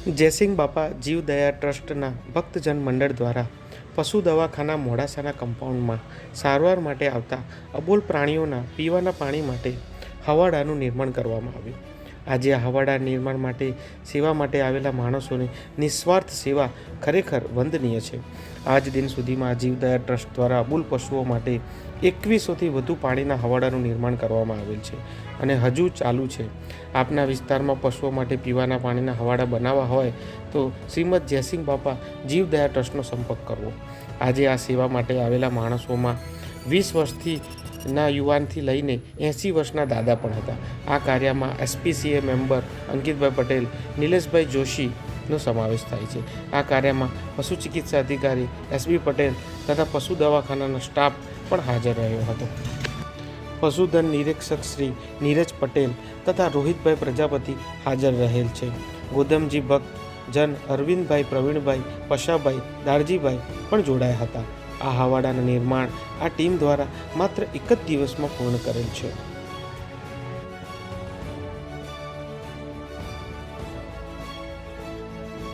જયસિંહ બાપા જીવદયા ટ્રસ્ટના ભક્તજન મંડળ દ્વારા પશુ દવાખાના મોડાસાના કમ્પાઉન્ડમાં સારવાર માટે આવતા અબોલ પ્રાણીઓના પીવાના પાણી માટે હવાડાનું નિર્માણ કરવામાં આવ્યું. આજે હવાડા નિર્માણ માટે, સેવા માટે આવેલા માણસોની નિસ્વાર્થ સેવા ખરેખર વંદનીય છે. આજ દિન સુધીમાં જીવદયા ટ્રસ્ટ દ્વારા અબુલ પશુઓ માટે એકવીસોથી વધુ પાણીના હવાડાનું નિર્માણ કરવામાં આવેલ છે અને હજુ ચાલુ છે. આપના વિસ્તારમાં પશુઓ માટે પીવાના પાણીના હવાડા બનાવવા હોય તો શ્રીમદ જયસિંહ બાપા જીવદયા ટ્રસ્ટનો સંપર્ક કરવો. આજે આ સેવા માટે આવેલા માણસોમાં વીસ વર્ષથી ના યુવાનથી લઈને એંસી વર્ષના દાદા પણ હતા. આ કાર્યમાં એસપીસીએ મેમ્બર અંકિતભાઈ પટેલ, નિલેશભાઈ જોશીનો સમાવેશ થાય છે. આ કાર્યમાં પશુ ચિકિત્સા અધિકારી એસબી પટેલ તથા પશુ દવાખાનાનો સ્ટાફ પણ હાજર રહ્યો હતો. પશુધન નિરીક્ષક શ્રી નીરજ પટેલ તથા રોહિતભાઈ પ્રજાપતિ હાજર રહેલ છે. ગોદમજી ભક્ત જન અરવિંદભાઈ, પ્રવીણભાઈ, પશાભાઈ, દારજીભાઈ પણ જોડાયા હતા. આ હવાડાનું નિર્માણ આ ટીમ દ્વારા માત્ર એક જ દિવસમાં પૂર્ણ કરેલ છે.